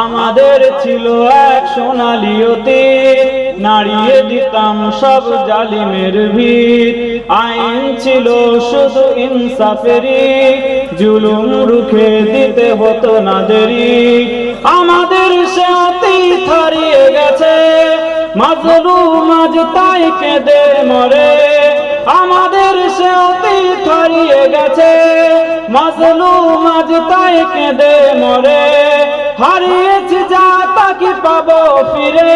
আমাদের ছিল এক সোনালি অতীত নাড়িয়ে দিতাম সব জালিমের ভিত। আইন ছিল শুধু ইনসাফেরি জুলুম রুখে দিতে হতো না দেরি। আমাদের সে অতীত হারিয়ে গেছে। মাজলুম আজ তাই কেঁদে মরে। আমাদের সে অতীত হারিয়ে গেছে। মাজলুম আজ তাই কেঁদে মরে। হারিয়েছি যা তাকে পাবো ফিরে।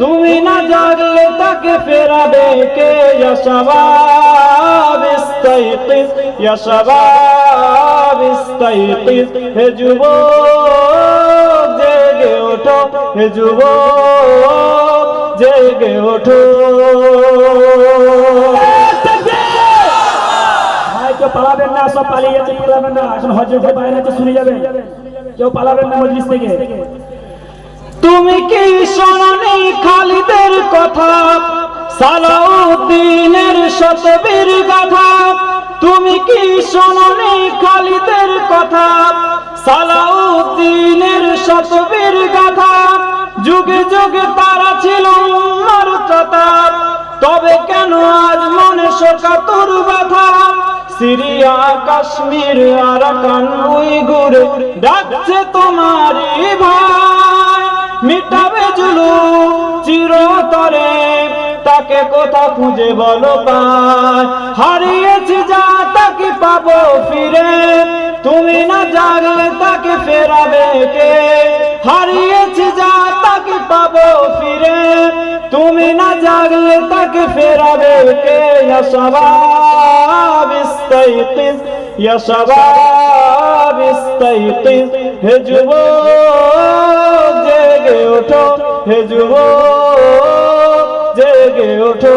তুমি না জাগলে তাকে ফেরাবে কে? ইয়াশাবাব ইস্তাইকিজ ইয়াশাবাব ইস্তাইকিজ হে যুবক, জেগে ওঠো, হে যুবক, জেগে ওঠো। পালাবেন না, সব পালিয়ে পালাবেন না। এখন হজরত বাইরে শুনে যাবেন। কেউ পালাবেন না মজলিস থেকে। তুমি কি শোনি খালিদের কথা? সালাউদ্দিনের শতবীর গাথা। তুমি কি শোনি খালিদের কথা? সালাউদ্দিনের শতবীর গাথা। যুগে যুগে তারা ছিল উম্মার তবে কেন আজ সিরিয়া, কাশ্মীর আরাকান উইগুর ডাকছে তোমারই ভাই। মিটাবে জুলু চিরতরে, তাকে কোথা খুঁজে বলো পায়। হারিয়েছি যা তাকে পাবো ফিরে? তুমি না জাগলে তাকে ফেরাবে কে? হারিয়েছি না জাগলে তাকে ফেরাবে কে? ইয়া শাবাব ইস্তাইকিজ ইয়া শাবাব ইস্তাইকিজ হে যুবক, জেগে ওঠো, হে যুবক, জেগে ওঠো।